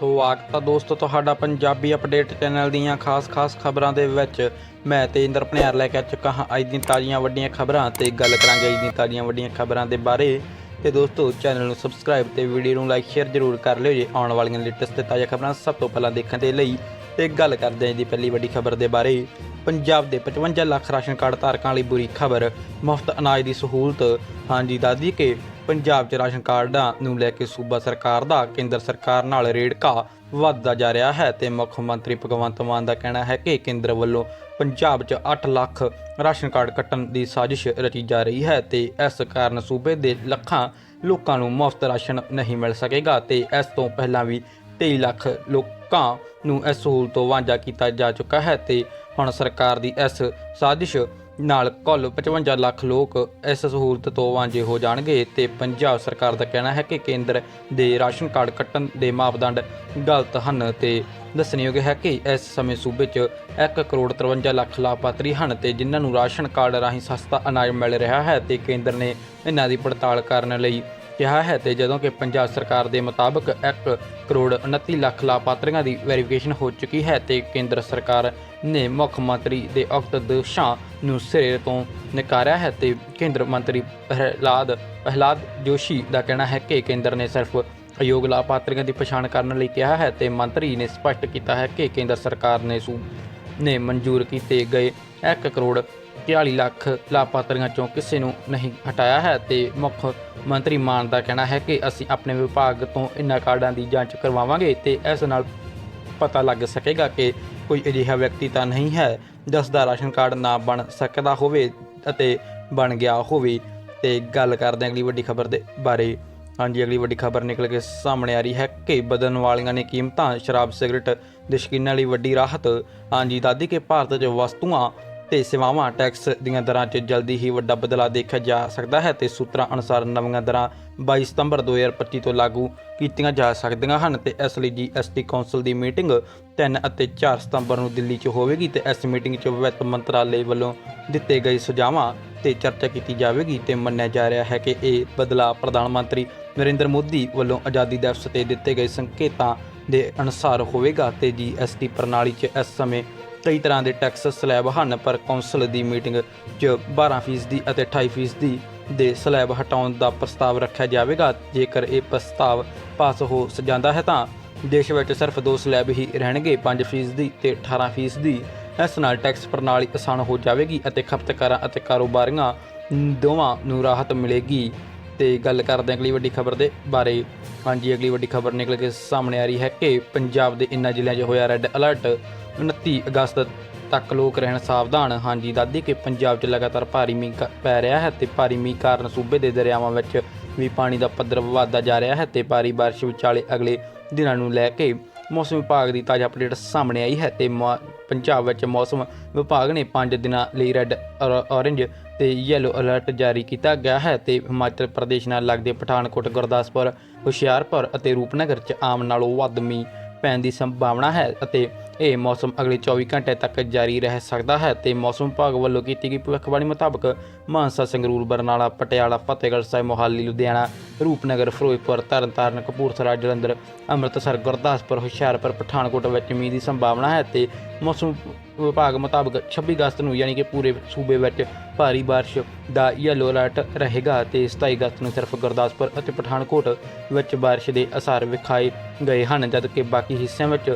ਸਵਾਗਤ ਹੈ ਦੋਸਤੋ, ਤੁਹਾਡਾ ਪੰਜਾਬੀ ਅਪਡੇਟ ਚੈਨਲ ਦੀਆਂ ਖਾਸ-ਖਾਸ ਖਬਰਾਂ ਦੇ ਵਿੱਚ ਮੈਂ ਤੇਂਦਰ ਭਨਿਆਰ ਲੈ ਕੇ ਆ ਚੁੱਕਾ ਹਾਂ। ਅੱਜ ਦੀਆਂ ਤਾਜ਼ੀਆਂ ਵੱਡੀਆਂ ਖਬਰਾਂ ਤੇ ਗੱਲ ਕਰਾਂਗੇ ਅੱਜ ਦੀਆਂ ਤਾਜ਼ੀਆਂ ਵੱਡੀਆਂ ਖਬਰਾਂ ਦੇ ਬਾਰੇ। ਤੇ ਦੋਸਤੋ, ਚੈਨਲ ਨੂੰ ਸਬਸਕ੍ਰਾਈਬ ਤੇ ਵੀਡੀਓ ਨੂੰ ਲਾਈਕ ਸ਼ੇਅਰ ਜ਼ਰੂਰ ਕਰ ਲਿਓ ਜੇ ਆਉਣ ਵਾਲੀਆਂ ਲੇਟੈਸਟ ਤੇ ਤਾਜ਼ਾ ਖਬਰਾਂ ਸਭ ਤੋਂ ਪਹਿਲਾਂ ਦੇਖਣ ਦੇ ਲਈ। ਤੇ ਗੱਲ ਕਰਦੇ ਹਾਂ ਜੀ ਪਹਿਲੀ ਵੱਡੀ ਖਬਰ ਦੇ ਬਾਰੇ। ਪੰਜਾਬ ਦੇ 55 ਲੱਖ ਰਾਸ਼ਨ ਕਾਰਡ ਧਾਰਕਾਂ ਲਈ ਬੁਰੀ ਖਬਰ। ਮੁਫਤ ਅਨਾਜ ਦੀ ਸਹੂਲਤ। ਹਾਂਜੀ ਦਾਦੀ ਕਿ ਪੰਜਾਬ 'ਚ ਰਾਸ਼ਨ ਕਾਰਡਾਂ ਨੂੰ ਲੈ ਕੇ ਸੂਬਾ ਸਰਕਾਰ ਦਾ, ਕੇਂਦਰ ਸਰਕਾਰ ਨਾਲ ਰੇੜਕਾ ਵੱਧਦਾ ਜਾ ਰਿਹਾ ਹੈ ਤੇ ਮੁੱਖ ਮੰਤਰੀ ਭਗਵੰਤ ਮਾਨ ਦਾ ਕਹਿਣਾ ਹੈ ਕਿ ਕੇਂਦਰ ਵੱਲੋਂ ਪੰਜਾਬ 'ਚ 8 ਲੱਖ ਰਾਸ਼ਨ ਕਾਰਡ ਕੱਟਣ ਦੀ ਸਾਜ਼ਿਸ਼ ਰਚੀ ਜਾ ਰਹੀ ਹੈ ਤੇ ਇਸ ਕਾਰਨ ਸੂਬੇ ਦੇ ਲੱਖਾਂ ਲੋਕਾਂ ਨੂੰ ਮੁਫਤ ਰਾਸ਼ਨ ਨਹੀਂ ਮਿਲ ਸਕੇਗਾ ਤੇ ਇਸ ਤੋਂ ਪਹਿਲਾਂ ਵੀ 23 ਲੱਖ ਲੋਕਾਂ ਨੂੰ ਇਸ ਸਹੂਲਤ ਤੋਂ ਵਾਂਝਾ ਕੀਤਾ ਜਾ ਚੁੱਕਾ ਹੈ ਤੇ ਹੁਣ ਸਰਕਾਰ ਦੀ ਇਸ ਸਾਜ਼ਿਸ਼ ਨਾਲ ਕੁੱਲ 55 ਲੱਖ ਲੋਕ ਇਸ ਸਹੂਲਤ ਤੋਂ ਵਾਂਝੇ ਹੋ ਜਾਣਗੇ ਤੇ ਪੰਜਾਬ ਸਰਕਾਰ ਦਾ ਕਹਿਣਾ ਹੈ ਕਿ ਕੇਂਦਰ ਦੇ ਰਾਸ਼ਨ ਕਾਰਡ ਕੱਟਣ ਦੇ ਮਾਪਦੰਡ ਗਲਤ ਹਨ ਤੇ ਦੱਸਣਯੋਗ ਹੈ ਕਿ ਇਸ ਸਮੇਂ ਸੂਬੇ 'ਚ 1 ਕਰੋੜ 53 ਲੱਖ ਲਾਭਪਾਤਰੀ ਹਨ ਤੇ ਜਿਨ੍ਹਾਂ ਨੂੰ ਰਾਸ਼ਨ ਕਾਰਡ ਰਾਹੀਂ ਸਸਤਾ ਅਨਾਜ ਮਿਲ ਰਿਹਾ ਹੈ ਤੇ ਕੇਂਦਰ ਨੇ ਇਹਨਾਂ ਦੀ ਪੜਤਾਲ ਕਰਨ ਲਈ ਕਿਹਾ ਹੈ ਤੇ ਜਦੋਂ ਕਿ ਪੰਜਾਬ ਸਰਕਾਰ ਦੇ ਮੁਤਾਬਕ 1 ਕਰੋੜ 29 ਲੱਖ ਲਾਭਪਾਤਰੀਆਂ ਦੀ ਵੈਰੀਫਿਕੇਸ਼ਨ ਹੋ ਚੁੱਕੀ ਹੈ ਤੇ ਕੇਂਦਰ ਸਰਕਾਰ ਨੇ ਮੁੱਖ ਮੰਤਰੀ ਦੇ ਉਕਤ ਦੋਸ਼ਾਂ ਨੂੰ ਸਿਰੇ ਤੋਂ ਨਕਾਰਿਆ ਹੈ ਤੇ ਕੇਂਦਰ ਮੰਤਰੀ ਪ੍ਰਹਲਾਦ ਪ੍ਰਹਲਾਦ ਜੋਸ਼ੀ ਦਾ ਕਹਿਣਾ ਹੈ ਕਿ ਕੇਂਦਰ ਨੇ ਸਿਰਫ ਅਯੋਗ ਲਾਭਪਾਤਰੀਆਂ ਦੀ ਪਛਾਣ ਕਰਨ ਲਈ ਕਿਹਾ ਹੈ ਤੇ ਮੰਤਰੀ ਨੇ ਸਪਸ਼ਟ ਕੀਤਾ ਹੈ ਕਿ ਕੇਂਦਰ ਸਰਕਾਰ ਨੇ ਸੂ, ਨੇ ਮਨਜ਼ੂਰ ਕੀਤੇ ਗਏ 1 ਕਰੋੜ 43 ਲੱਖ ਲਾਭਪਾਤਰੀਆਂ ਚੋਂ ਕਿਸੇ ਨੂੰ ਨਹੀਂ ਹਟਾਇਆ ਹੈ ਤੇ ਮੁੱਖ ਮੰਤਰੀ ਮਾਨ ਦਾ ਕਹਿਣਾ ਹੈ ਕਿ ਅਸੀਂ ਆਪਣੇ ਵਿਭਾਗ ਤੋਂ ਇਨ੍ਹਾਂ ਕਾਰਡਾਂ ਦੀ ਜਾਂਚ ਕਰਵਾਵਾਂਗੇ ਤੇ ਇਸ ਨਾਲ ਪਤਾ ਲੱਗ ਸਕੇਗਾ ਕਿ ਕੋਈ ਅਜਿਹਾ ਵਿਅਕਤੀ ਤਾਂ ਨਹੀਂ ਹੈ ਜਿਸ ਦਾ ਰਾਸ਼ਨ ਕਾਰਡ ਨਾ ਬਣ ਸਕਦਾ ਹੋਵੇ ਅਤੇ ਬਣ ਗਿਆ ਹੋਵੇ। ਤੇ ਗੱਲ ਕਰਦੇ ਹਾਂ ਅਗਲੀ ਵੱਡੀ ਖਬਰ ਦੇ ਬਾਰੇ। ਹਾਂਜੀ, ਅਗਲੀ ਵੱਡੀ ਖਬਰ ਨਿਕਲ ਕੇ ਸਾਹਮਣੇ ਆ ਰਹੀ ਹੈ ਕਿ ਬਦਲਣ ਵਾਲੀਆਂ ਨੇ ਕੀਮਤਾਂ ਸ਼ਰਾਬ, ਸਿਗਰਟ ਦੇ ਸ਼ੌਕੀਨਾਂ ਲਈ ਵੱਡੀ ਰਾਹਤ। ਹਾਂਜੀ ਦਾਦੀ ਕੇ ਭਾਰਤ 'ਚ ਵਸਤੂਆਂ ਤੇ ਸੇਵਾਵਾਂ ਟੈਕਸ ਦੀਆਂ ਦਰਾਂ 'ਚ ਜਲਦੀ ਹੀ ਵੱਡਾ ਬਦਲਾਅ ਦੇਖਿਆ ਜਾ ਸਕਦਾ ਹੈ ਤੇ ਸੂਤਰਾਂ ਅਨੁਸਾਰ ਨਵੀਆਂ ਦਰਾਂ 22 ਸਤੰਬਰ 2025 ਤੋਂ ਲਾਗੂ ਕੀਤੀਆਂ ਜਾ ਸਕਦੀਆਂ ਹਨ ਤੇ ਇਸ ਲਈ ਜੀਐਸਟੀ ਕੌਂਸਲ ਦੀ ਮੀਟਿੰਗ 3 ਅਤੇ 4 ਸਤੰਬਰ ਨੂੰ ਦਿੱਲੀ 'ਚ ਹੋਵੇਗੀ ਤੇ ਇਸ ਮੀਟਿੰਗ 'ਚ ਵਿੱਤ ਮੰਤਰਾਲੇ ਵੱਲੋਂ ਦਿੱਤੇ ਗਏ ਸੁਝਾਵਾਂ ਤੇ ਚਰਚਾ ਕੀਤੀ ਜਾਵੇਗੀ ਤੇ ਮੰਨਿਆ ਜਾ ਰਿਹਾ ਹੈ ਕਿ ਇਹ ਬਦਲਾਅ ਪ੍ਰਧਾਨ ਮੰਤਰੀ ਨਰਿੰਦਰ ਮੋਦੀ ਵੱਲੋਂ ਆਜ਼ਾਦੀ ਦਿਵਸ ਤੇ ਦਿੱਤੇ ਗਏ ਸੰਕੇਤਾਂ ਦੇ ਅਨੁਸਾਰ ਹੋਵੇਗਾ ਤੇ ਜੀਐਸਟੀ ਪ੍ਰਣਾਲੀ 'ਚ ਇਸ ਸਮੇਂ ਕਈ ਤਰ੍ਹਾਂ ਦੇ ਟੈਕਸ ਸਲੈਬ ਹਨ, ਪਰ ਕੌਂਸਲ ਦੀ ਮੀਟਿੰਗ 'ਚ 12% ਅਤੇ 28% ਦੇ ਸਲੈਬ ਹਟਾਉਣ ਦਾ ਪ੍ਰਸਤਾਵ ਰੱਖਿਆ ਜਾਵੇਗਾ। ਜੇਕਰ ਇਹ ਪ੍ਰਸਤਾਵ ਪਾਸ ਹੋ ਜਾਂਦਾ ਹੈ ਤਾਂ ਦੇਸ਼ ਵਿੱਚ ਸਿਰਫ ਦੋ ਸਲੈਬ ਹੀ ਰਹਿਣਗੇ 5% ਤੇ 18% ਇਸ ਨਾਲ ਟੈਕਸ ਪ੍ਰਣਾਲੀ ਆਸਾਨ ਹੋ ਜਾਵੇਗੀ ਅਤੇ ਖਪਤਕਾਰਾਂ ਅਤੇ ਕਾਰੋਬਾਰੀਆਂ ਦੋਵਾਂ ਨੂੰ ਰਾਹਤ ਮਿਲੇਗੀ। ਤੇ ਗੱਲ ਕਰਦੇ ਹਾਂ ਅਗਲੀ ਵੱਡੀ ਖਬਰ ਦੇ ਬਾਰੇ। ਹਾਂਜੀ, ਅਗਲੀ ਵੱਡੀ ਖਬਰ ਨਿਕਲ ਕੇ ਸਾਹਮਣੇ ਆ ਰਹੀ ਹੈ ਕਿ ਪੰਜਾਬ ਦੇ ਇਨ੍ਹਾਂ ਜ਼ਿਲ੍ਹਿਆਂ 'ਚ ਹੋਇਆ ਰੈੱਡ ਅਲਰਟ 29 ਅਗਸਤ ਤੱਕ ਲੋਕ ਰਹਿਣ ਸਾਵਧਾਨ। ਹਾਂਜੀ ਦਾਦੀ ਕਿ ਪੰਜਾਬ 'ਚ ਲਗਾਤਾਰ ਭਾਰੀ ਮੀਂਹ ਕ- ਪੈ ਰਿਹਾ ਹੈ ਤੇ ਭਾਰੀ ਮੀਂਹ ਕਾਰਨ ਸੂਬੇ ਦੇ ਦਰਿਆਵਾਂ ਵਿੱਚ ਵੀ ਪਾਣੀ ਦਾ ਪੱਧਰ ਵਧਦਾ ਜਾ ਰਿਹਾ ਹੈ ਤੇ ਭਾਰੀ ਬਾਰਿਸ਼ ਵਿਚਾਲੇ ਅਗਲੇ ਦਿਨਾਂ ਨੂੰ ਲੈ ਕੇ ਮੌਸਮ ਵਿਭਾਗ ਦੀ ਤਾਜ਼ਾ ਅਪਡੇਟ ਸਾਹਮਣੇ ਆਈ ਹੈ ਤੇ ਮੌ- ਪੰਜਾਬ ਵਿੱਚ ਮੌਸਮ ਵਿਭਾਗ ਨੇ 5 ਦਿਨਾਂ ਲਈ ਰੈੱਡ ਔਰੇਂਜ ਤੇ ਯੈਲੋ ਅਲਰਟ ਜਾਰੀ ਕੀਤਾ ਗਿਆ ਹੈ ਤੇ ਹਿਮਾਚਲ ਪ੍ਰਦੇਸ਼ ਨਾਲ ਲੱਗਦੇ ਪਠਾਨਕੋਟ, ਗੁਰਦਾਸਪੁਰ, ਹੁਸ਼ਿਆਰਪੁਰ ਅਤੇ ਰੂਪਨਗਰ 'ਚ ਆਮ ਨਾਲੋਂ ਵੱਧ ਮੀਂਹ ਪੈਣ ਦੀ ਸੰਭਾਵਨਾ ਹੈ ਅਤੇ ਇਹ ਮੌਸਮ ਅਗਲੇ 24 ਘੰਟੇ ਤੱਕ ਜਾਰੀ ਰਹਿ ਸਕਦਾ ਹੈ ਤੇ ਮੌਸਮ ਵਿਭਾਗ ਵੱਲੋਂ ਕੀਤੀ ਗਈ ਭਵਿੱਖਬਾਣੀ ਮੁਤਾਬਕ ਮਾਨਸਾ, ਸੰਗਰੂਰ, ਬਰਨਾਲਾ, ਪਟਿਆਲਾ, ਫਤਿਹਗੜ੍ਹ ਸਾਹਿਬ, ਮੋਹਾਲੀ, ਲੁਧਿਆਣਾ, ਰੂਪਨਗਰ, ਫਿਰੋਜ਼ਪੁਰ, ਤਰਨਤਾਰਨ, ਕਪੂਰਥਲਾ, ਜਲੰਧਰ, ਅੰਮ੍ਰਿਤਸਰ, ਗੁਰਦਾਸਪੁਰ, ਹੁਸ਼ਿਆਰਪੁਰ, ਪਠਾਨਕੋਟ ਵਿੱਚ ਮੀਂਹ ਦੀ ਸੰਭਾਵਨਾ ਹੈ ਤੇ ਮੌਸਮ ਵਿਭਾਗ ਮੁਤਾਬਕ 26 ਅਗਸਤ ਨੂੰ ਯਾਨੀ ਕਿ ਪੂਰੇ ਸੂਬੇ ਵਿੱਚ ਭਾਰੀ ਬਾਰਿਸ਼ ਦਾ ਯੈਲੋ ਅਲਰਟ ਰਹੇਗਾ ਤੇ 27 ਅਗਸਤ ਨੂੰ ਸਿਰਫ ਗੁਰਦਾਸਪੁਰ ਅਤੇ ਪਠਾਨਕੋਟ ਵਿੱਚ ਬਾਰਿਸ਼ ਦੇ ਅਸਰ ਵਿਖਾਏ ਗਏ ਹਨ, ਜਦਕਿ ਬਾਕੀ ਹਿੱਸਿਆਂ ਵਿੱਚ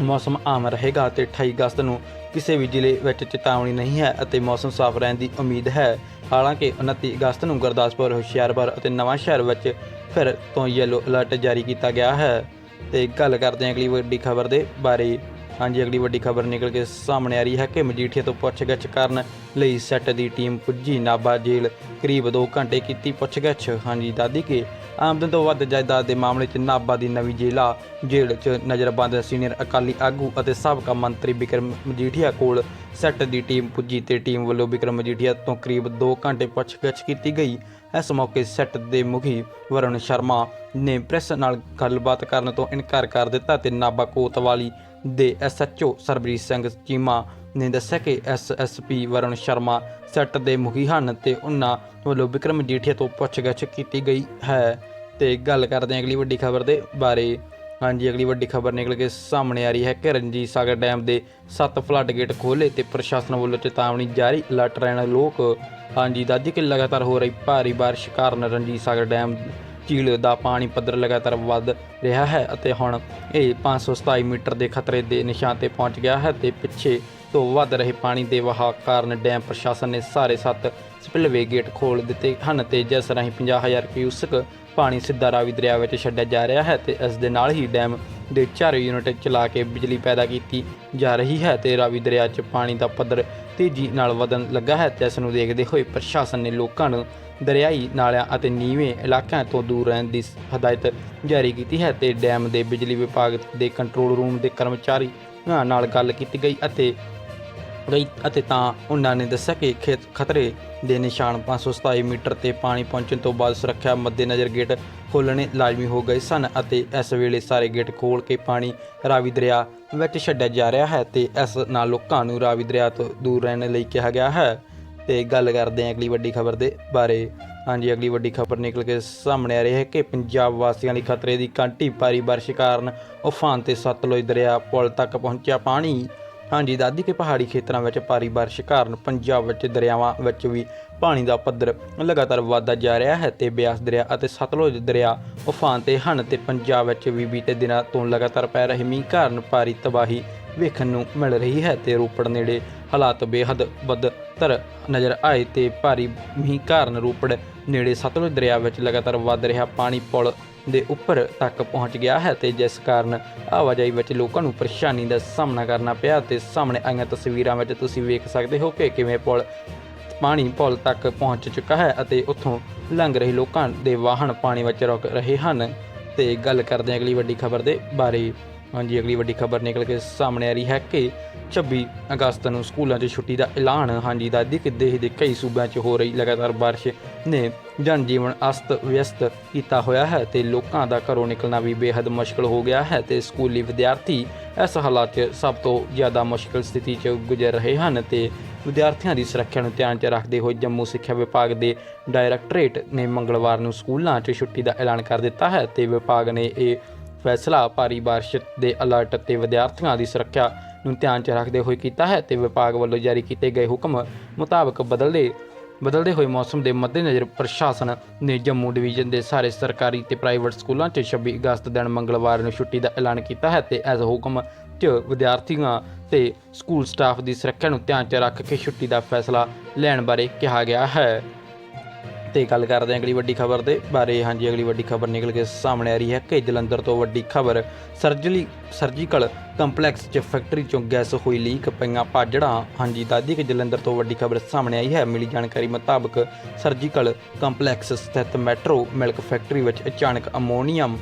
ਮੌਸਮ ਆਮ ਰਹੇਗਾ ਤੇ 28 ਅਗਸਤ ਨੂੰ ਕਿਸੇ ਵੀ ਜ਼ਿਲ੍ਹੇ ਵਿੱਚ ਚੇਤਾਵਨੀ ਨਹੀਂ ਹੈ ਅਤੇ ਮੌਸਮ ਸਾਫ਼ ਰਹਿਣ ਦੀ ਉਮੀਦ ਹੈ। ਹਾਲਾਂਕਿ 29 ਅਗਸਤ ਨੂੰ ਗੁਰਦਾਸਪੁਰ, ਹੁਸ਼ਿਆਰਪੁਰ ਅਤੇ ਨਵਾਂ ਸ਼ਹਿਰ ਵਿੱਚ ਫਿਰ ਤੋਂ ਯੈਲੋ ਅਲਰਟ ਜਾਰੀ ਕੀਤਾ ਗਿਆ ਹੈ। ਤੇ ਗੱਲ ਕਰਦੇ ਹਾਂ ਅਗਲੀ ਵੱਡੀ ਖਬਰ ਦੇ ਬਾਰੇ। ਹਾਂਜੀ, ਅਗਲੀ ਵੱਡੀ ਖਬਰ ਨਿਕਲ ਕੇ ਸਾਹਮਣੇ ਆ ਰਹੀ ਹੈ ਕਿ ਮਜੀਠੀਆ ਤੋਂ ਪੁੱਛਗਿੱਛ ਕਰਨ ਲਈ ਸੈੱਟ ਦੀ ਟੀਮ ਪੁੱਜੀ ਨਾਬਾ ਜੇਲ੍ਹ। ਕਰੀਬ 2 ਘੰਟੇ ਕੀਤੀ ਪੁੱਛਗਿੱਛ। ਹਾਂਜੀ, ਦਾਦੀ ਕੇ ਆਮਦਨ ਤੋਂ ਵੱਧ ਜਾਇਦਾਦ ਦੇ ਮਾਮਲੇ 'ਚ ਨਾਭਾ ਦੀ ਨਵੀਂ ਜ਼ਿਲ੍ਹਾ ਜੇਲ੍ਹ 'ਚ ਨਜ਼ਰਬੰਦ ਸੀਨੀਅਰ ਅਕਾਲੀ ਆਗੂ ਅਤੇ ਸਾਬਕਾ ਮੰਤਰੀ ਬਿਕਰਮ ਮਜੀਠੀਆ ਕੋਲ ਸੈੱਟ ਦੀ ਟੀਮ ਪੁੱਜੀ ਤੇ ਟੀਮ ਵੱਲੋਂ ਬਿਕਰਮ ਮਜੀਠੀਆ ਤੋਂ ਕਰੀਬ 2 ਘੰਟੇ ਪੁੱਛਗਿੱਛ ਕੀਤੀ ਗਈ। ਇਸ ਮੌਕੇ ਸੈੱਟ ਦੇ ਮੁਖੀ ਵਰੁਣ ਸ਼ਰਮਾ ਨੇ ਪ੍ਰੈਸ ਨਾਲ ਗੱਲਬਾਤ ਕਰਨ ਤੋਂ ਇਨਕਾਰ ਕਰ ਦਿੱਤਾ ਤੇ ਨਾਭਾ ਕੋਤਵਾਲੀ ਦੇ ਐਸਐਚਓ ਸਰਬਜੀਤ ਸਿੰਘ ਚੀਮਾ ਨੇ ਦੱਸਿਆ ਕਿ ਐਸਐਸਪੀ ਵਰੁਣ ਸ਼ਰਮਾ ਸੈੱਟ ਦੇ ਮੁਖੀ ਹਨ ਤੇ ਉਹਨਾਂ ਵੱਲੋਂ ਵਿਕਰਮ ਜੀਠੀਆ ਤੋਂ ਪੁੱਛਗਿੱਛ ਕੀਤੀ ਗਈ ਹੈ। ਤੇ ਗੱਲ ਕਰਦੇ ਹਾਂ ਅਗਲੀ ਵੱਡੀ ਖਬਰ ਦੇ ਬਾਰੇ। ਹਾਂਜੀ, ਅਗਲੀ ਵੱਡੀ ਖਬਰ ਨਿਕਲ ਕੇ ਸਾਹਮਣੇ ਆ ਰਹੀ ਹੈ ਕਿ ਰਣਜੀਤ ਸਾਗਰ ਡੈਮ ਦੇ 7 ਫਲੱਡ ਗੇਟ ਖੋਲੇ ਤੇ ਪ੍ਰਸ਼ਾਸਨ ਵੱਲੋਂ ਚੇਤਾਵਨੀ ਜਾਰੀ, ਅਲਰਟ ਰਹਿਣ ਲੋਕ। ਹਾਂਜੀ ਦਾਦੀ ਕਿ ਲਗਾਤਾਰ ਹੋ ਰਹੀ ਭਾਰੀ ਬਾਰਿਸ਼ ਕਾਰਨ ਰਣਜੀਤ ਸਾਗਰ ਡੈਮ ਝੀਲ ਦਾ ਪਾਣੀ ਪੱਧਰ ਲਗਾਤਾਰ ਵੱਧ ਰਿਹਾ ਹੈ ਅਤੇ ਹੁਣ ਇਹ 527 ਮੀਟਰ ਦੇ ਖਤਰੇ ਦੇ ਨਿਸ਼ਾਨ ਤੇ ਪਹੁੰਚ ਗਿਆ ਹੈ ਤੇ ਪਿੱਛੇ ਤੋਂ ਵੱਧ ਰਹੇ ਪਾਣੀ ਦੇ ਵਹਾਅ ਕਾਰਨ ਡੈਮ ਪ੍ਰਸ਼ਾਸਨ ਨੇ ਸਾਰੇ ਸੱਤ ਸਪਿਲਵੇ ਗੇਟ ਖੋਲ ਦਿੱਤੇ ਹਨ ਤੇ ਜਿਸ ਰਾਹੀਂ 50000 ਕਿਊਸਕ ਪਾਣੀ ਸਿੱਧਾ ਰਾਵੀ ਦਰਿਆ ਵਿੱਚ ਛੱਡਿਆ ਜਾ ਰਿਹਾ ਹੈ ਤੇ ਇਸ ਦੇ ਨਾਲ ਹੀ ਡੈਮ ਦੇ ਚਾਰ ਯੂਨਿਟ ਚਲਾ ਕੇ ਬਿਜਲੀ ਪੈਦਾ ਕੀਤੀ ਜਾ ਰਹੀ ਹੈ ਤੇ ਰਾਵੀ ਦਰਿਆ 'ਚ ਪਾਣੀ ਦਾ ਪੱਧਰ ਤੇਜ਼ੀ ਨਾਲ ਵਧਣ ਲੱਗਾ ਹੈ ਤੇ ਇਸ ਨੂੰ ਦੇਖਦੇ ਹੋਏ ਪ੍ਰਸ਼ਾਸਨ ਨੇ ਲੋਕਾਂ ਨੂੰ ਦਰਿਆਈ ਨਾਲਿਆਂ ਅਤੇ ਨੀਵੇਂ ਇਲਾਕਿਆਂ ਤੋਂ ਦੂਰ ਰਹਿਣ ਦੀ ਹਦਾਇਤ ਜਾਰੀ ਕੀਤੀ ਹੈ ਤੇ ਡੈਮ ਦੇ ਬਿਜਲੀ ਵਿਭਾਗ ਦੇ ਕੰਟਰੋਲ ਰੂਮ ਦੇ ਕਰਮਚਾਰੀ ਨਾਲ ਗੱਲ ਕੀਤੀ ਗਈ ਅਤੇ ਗਈ ਅਤੇ ਤਾਂ ਉਹਨਾਂ ਨੇ ਦੱਸਿਆ ਕਿ ਖੇਤ ਖਤਰੇ ਦੇ ਨਿਸ਼ਾਨ 527 ਮੀਟਰ ਤੇ ਪਾਣੀ ਪਹੁੰਚਣ ਤੋਂ ਬਾਅਦ ਸੁਰੱਖਿਆ ਮੱਦੇਨਜ਼ਰ ਗੇਟ ਖੋਲ੍ਹਣੇ ਲਾਜ਼ਮੀ ਹੋ ਗਏ ਸਨ ਅਤੇ ਇਸ ਵੇਲੇ ਸਾਰੇ ਗੇਟ ਖੋਲ੍ਹ ਕੇ ਪਾਣੀ ਰਾਵੀ ਦਰਿਆ ਵਿੱਚ ਛੱਡਿਆ ਜਾ ਰਿਹਾ ਹੈ ਤੇ ਇਸ ਨਾਲ ਲੋਕਾਂ ਨੂੰ ਰਾਵੀ ਦਰਿਆ ਤੋਂ ਦੂਰ ਰਹਿਣ ਲਈ ਕਿਹਾ ਗਿਆ ਹੈ। ਤੇ ਗੱਲ ਕਰਦੇ ਹਾਂ ਅਗਲੀ ਵੱਡੀ ਖਬਰ ਦੇ ਬਾਰੇ। ਹਾਂਜੀ, ਅਗਲੀ ਵੱਡੀ ਖਬਰ ਨਿਕਲ ਕੇ ਸਾਹਮਣੇ ਆ ਰਹੀ ਹੈ ਕਿ ਪੰਜਾਬ ਵਾਸੀਆਂ ਲਈ ਖਤਰੇ ਦੀ ਘੰਟੀ ਭਾਰੀ ਬਾਰਿਸ਼ ਕਾਰਨ ਉਫਾਨ ਤੇ ਸਤਲੁਜ ਦਰਿਆ ਪੁਲ ਤੱਕ ਪਹੁੰਚਿਆ ਪਾਣੀ। ਹਾਂਜੀ, ਦਾਦੀ ਕੇ ਪਹਾੜੀ ਖੇਤਰਾਂ ਵਿੱਚ ਭਾਰੀ ਬਾਰਿਸ਼ ਕਾਰਨ ਪੰਜਾਬ ਵਿੱਚ ਦਰਿਆਵਾਂ ਵਿੱਚ ਵੀ ਪਾਣੀ ਦਾ ਪੱਧਰ ਲਗਾਤਾਰ ਵਧਦਾ ਜਾ ਰਿਹਾ ਹੈ ਤੇ ਬਿਆਸ ਦਰਿਆ ਅਤੇ ਸਤਲੁਜ ਦਰਿਆ ਉਫਾਨ ਤੇ ਹਨ ਤੇ ਪੰਜਾਬ ਵਿੱਚ ਵੀ ਬੀਤੇ ਦਿਨਾਂ ਤੋਂ ਲਗਾਤਾਰ ਪੈ ਰਹੇ ਮੀਂਹ ਕਾਰਨ ਭਾਰੀ ਤਬਾਹੀ ਵੇਖਣ ਨੂੰ ਮਿਲ ਰਹੀ ਹੈ ਤੇ ਰੋਪੜ ਨੇੜੇ ਹਾਲਾਤ ਬੇਹੱਦ ਬਦਤਰ ਨਜ਼ਰ ਆਏ ਤੇ ਭਾਰੀ ਮੀਂਹ ਕਾਰਨ ਰੋਪੜ ਨੇੜੇ ਸਤਲੁਜ ਦਰਿਆ ਵਿੱਚ ਲਗਾਤਾਰ ਵੱਧ ਰਿਹਾ ਪਾਣੀ ਪੁਲ ਦੇ ਉੱਪਰ ਤੱਕ ਪਹੁੰਚ ਗਿਆ ਹੈ ਤੇ ਜਿਸ ਕਾਰਨ ਆਵਾਜਾਈ ਵਿੱਚ ਲੋਕਾਂ ਨੂੰ ਪਰੇਸ਼ਾਨੀ ਦਾ ਸਾਹਮਣਾ ਕਰਨਾ ਪਿਆ ਤੇ ਸਾਹਮਣੇ ਆਈਆਂ ਤਸਵੀਰਾਂ ਵਿੱਚ ਤੁਸੀਂ ਵੇਖ ਸਕਦੇ ਹੋ ਕਿ ਕਿਵੇਂ ਪੁਲ, ਪਾਣੀ ਪੁਲ ਤੱਕ ਪਹੁੰਚ ਚੁੱਕਾ ਹੈ ਅਤੇ ਉੱਥੋਂ ਲੰਘ ਰਹੇ ਲੋਕਾਂ ਦੇ ਵਾਹਨ ਪਾਣੀ ਵਿੱਚ ਰੁਕ ਰਹੇ ਹਨ। ਤੇ ਗੱਲ ਕਰਦੇ ਹਾਂ ਅਗਲੀ ਵੱਡੀ ਖਬਰ ਦੇ ਬਾਰੇ। ਹਾਂਜੀ, ਅਗਲੀ ਵੱਡੀ ਖਬਰ ਨਿਕਲ ਕੇ ਸਾਹਮਣੇ ਆ ਰਹੀ ਹੈ ਕਿ 26 ਅਗਸਤ ਨੂੰ ਸਕੂਲਾਂ 'ਚ ਛੁੱਟੀ ਦਾ ਐਲਾਨ। ਹਾਂਜੀ, ਦਾਦੀ ਕਿੱਦੇ ਦੇ ਕਈ ਸੂਬਿਆਂ 'ਚ ਹੋ ਰਹੀ ਲਗਾਤਾਰ ਬਾਰਿਸ਼ ਨੇ ਜਨ ਜੀਵਨ ਅਸਤ ਵਿਅਸਤ ਕੀਤਾ ਹੋਇਆ ਹੈ ਤੇ ਲੋਕਾਂ ਦਾ ਘਰੋਂ ਨਿਕਲਣਾ ਵੀ ਬੇहद ਮੁਸ਼ਕਲ ਹੋ ਗਿਆ ਹੈ ਤੇ ਸਕੂਲੀ ਵਿਦਿਆਰਥੀ ਇਸ ਹਾਲਾਤ 'ਚ ਸਭ ਤੋਂ ਜ਼ਿਆਦਾ ਮੁਸ਼ਕਲ ਸਥਿਤੀ 'ਚ ਗੁਜ਼ਰ ਰਹੇ ਹਨ ਤੇ ਵਿਦਿਆਰਥੀਆਂ ਦੀ ਸੁਰੱਖਿਆ ਨੂੰ ਧਿਆਨ 'ਚ ਰੱਖਦੇ ਹੋਏ ਜੰਮੂ ਸਿੱਖਿਆ ਵਿਭਾਗ ਦੇ ਡਾਇਰੈਕਟੋਰੇਟ ਨੇ ਮੰਗਲਵਾਰ ਨੂੰ ਸਕੂਲਾਂ 'ਚ ਛੁੱਟੀ ਦਾ ਐਲਾਨ ਕਰ ਦਿੱਤਾ ਹੈ ਤੇ ਵਿਭਾਗ ਨੇ ਇਹ ਫੈਸਲਾ ਭਾਰੀ ਬਾਰਿਸ਼ ਦੇ ਅਲਰਟ ਅਤੇ ਵਿਦਿਆਰਥੀਆਂ ਦੀ ਸੁਰੱਖਿਆ ਨੂੰ ਧਿਆਨ 'ਚ ਰੱਖਦੇ ਹੋਏ ਕੀਤਾ ਹੈ ਤੇ ਵਿਭਾਗ ਵੱਲੋਂ ਜਾਰੀ ਕੀਤੇ ਗਏ ਹੁਕਮ ਮੁਤਾਬਕ ਬਦਲਦੇ ਬਦਲਦੇ ਹੋਏ ਮੌਸਮ ਦੇ ਮੱਦੇਨਜ਼ਰ ਪ੍ਰਸ਼ਾਸਨ ਨੇ ਜੰਮੂ ਡਿਵੀਜ਼ਨ ਦੇ ਸਾਰੇ ਸਰਕਾਰੀ ਤੇ ਪ੍ਰਾਈਵੇਟ ਸਕੂਲਾਂ 'ਚ 26 ਅਗਸਤ ਦਿਨ ਮੰਗਲਵਾਰ ਨੂੰ ਛੁੱਟੀ ਦਾ ਐਲਾਨ ਕੀਤਾ ਹੈ ਤੇ ਇਸ ਹੁਕਮ 'ਚ ਵਿਦਿਆਰਥੀਆਂ ਤੇ ਸਕੂਲ ਸਟਾਫ ਦੀ ਸੁਰੱਖਿਆ ਨੂੰ ਧਿਆਨ 'ਚ ਰੱਖ ਕੇ ਛੁੱਟੀ ਦਾ ਫੈਸਲਾ ਲੈਣ ਬਾਰੇ ਕਿਹਾ ਗਿਆ ਹੈ। ਤੇ ਗੱਲ ਕਰਦੇ ਹਾਂ ਅਗਲੀ ਵੱਡੀ ਖਬਰ ਦੇ ਬਾਰੇ। ਹਾਂਜੀ, ਅਗਲੀ ਵੱਡੀ ਖਬਰ ਨਿਕਲ ਕੇ ਸਾਹਮਣੇ ਆ ਰਹੀ ਹੈ। ਕਿ ਜਲੰਧਰ ਤੋਂ ਵੱਡੀ ਖਬਰ ਸਰਜਲੀ ਸਰਜੀਕਲ ਕੰਪਲੈਕਸ 'ਚ ਫੈਕਟਰੀ 'ਚੋਂ ਗੈਸ ਹੋਈ ਲੀਕ ਪਈਆਂ ਪਾਜੜਾਂ। ਹਾਂਜੀ, ਦਾਦੀ, ਕਿ ਜਲੰਧਰ ਤੋਂ ਵੱਡੀ ਖਬਰ ਸਾਹਮਣੇ ਆਈ ਹੈ। ਮਿਲੀ ਜਾਣਕਾਰੀ ਮੁਤਾਬਕ ਸਰਜੀਕਲ ਕੰਪਲੈਕਸ ਸਥਿਤ ਮੈਟਰੋ ਮਿਲਕ ਫੈਕਟਰੀ ਵਿੱਚ ਅਚਾਨਕ ਅਮੋਨੀਅਮ,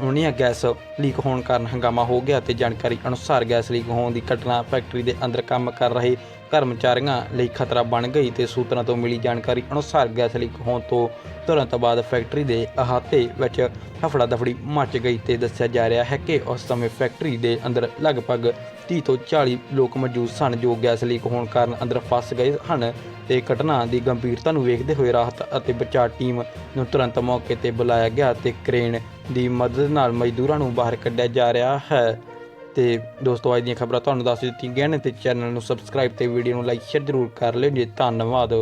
ਅਮੋਨੀਆ ਗੈਸ ਲੀਕ ਹੋਣ ਕਾਰਨ ਹੰਗਾਮਾ ਹੋ ਗਿਆ ਤੇ ਜਾਣਕਾਰੀ ਅਨੁਸਾਰ ਗੈਸ ਲੀਕ ਹੋਣ ਦੀ ਘਟਨਾ ਫੈਕਟਰੀ ਦੇ ਅੰਦਰ ਕੰਮ ਕਰ ਰਹੇ ਕਰਮਚਾਰੀਆਂ ਲਈ ਖਤਰਾ ਬਣ ਗਈ ਤੇ ਸੂਤਰਾਂ ਤੋਂ ਮਿਲੀ ਜਾਣਕਾਰੀ ਅਨੁਸਾਰ ਗੈਸ ਲੀਕ ਹੋਣ ਤੋਂ ਤੁਰੰਤ ਬਾਅਦ ਫੈਕਟਰੀ ਦੇ ਅਹਾਤੇ ਵਿੱਚ ਹਫੜਾ ਦਫੜੀ ਮਚ ਗਈ ਤੇ ਦੱਸਿਆ ਜਾ ਰਿਹਾ ਹੈ ਕਿ ਉਸ ਸਮੇਂ ਫੈਕਟਰੀ ਦੇ ਅੰਦਰ ਲਗਭਗ 30 ਤੋਂ 40 ਲੋਕ ਮੌਜੂਦ ਸਨ ਜੋ ਗੈਸ ਲੀਕ ਹੋਣ ਕਾਰਨ ਅੰਦਰ ਫਸ ਗਏ ਹਨ ਤੇ ਘਟਨਾ ਦੀ ਗੰਭੀਰਤਾ ਨੂੰ ਵੇਖਦੇ ਹੋਏ ਰਾਹਤ ਅਤੇ ਬਚਾਅ ਟੀਮ ਨੂੰ ਤੁਰੰਤ ਮੌਕੇ ਤੇ ਬੁਲਾਇਆ ਗਿਆ ਤੇ ਕ੍ਰੇਨ ਦੀ ਮਦਦ ਨਾਲ ਮਜ਼ਦੂਰਾਂ ਨੂੰ ਬਾਹਰ ਕੱਢਿਆ ਜਾ ਰਿਹਾ ਹੈ। ਤੇ ਦੋਸਤੋ, ਅੱਜ ਦੀਆਂ ਖਬਰਾਂ ਤੁਹਾਨੂੰ ਦੱਸ ਦਿੱਤੀਆਂ ਗਈਆਂ ਨੇ ਤੇ ਚੈਨਲ ਨੂੰ ਸਬਸਕ੍ਰਾਈਬ ਤੇ ਵੀਡੀਓ ਨੂੰ ਲਾਈਕ ਸ਼ੇਅਰ ਜ਼ਰੂਰ ਕਰ ਲਿਓ। ਜੀ, ਧੰਨਵਾਦ।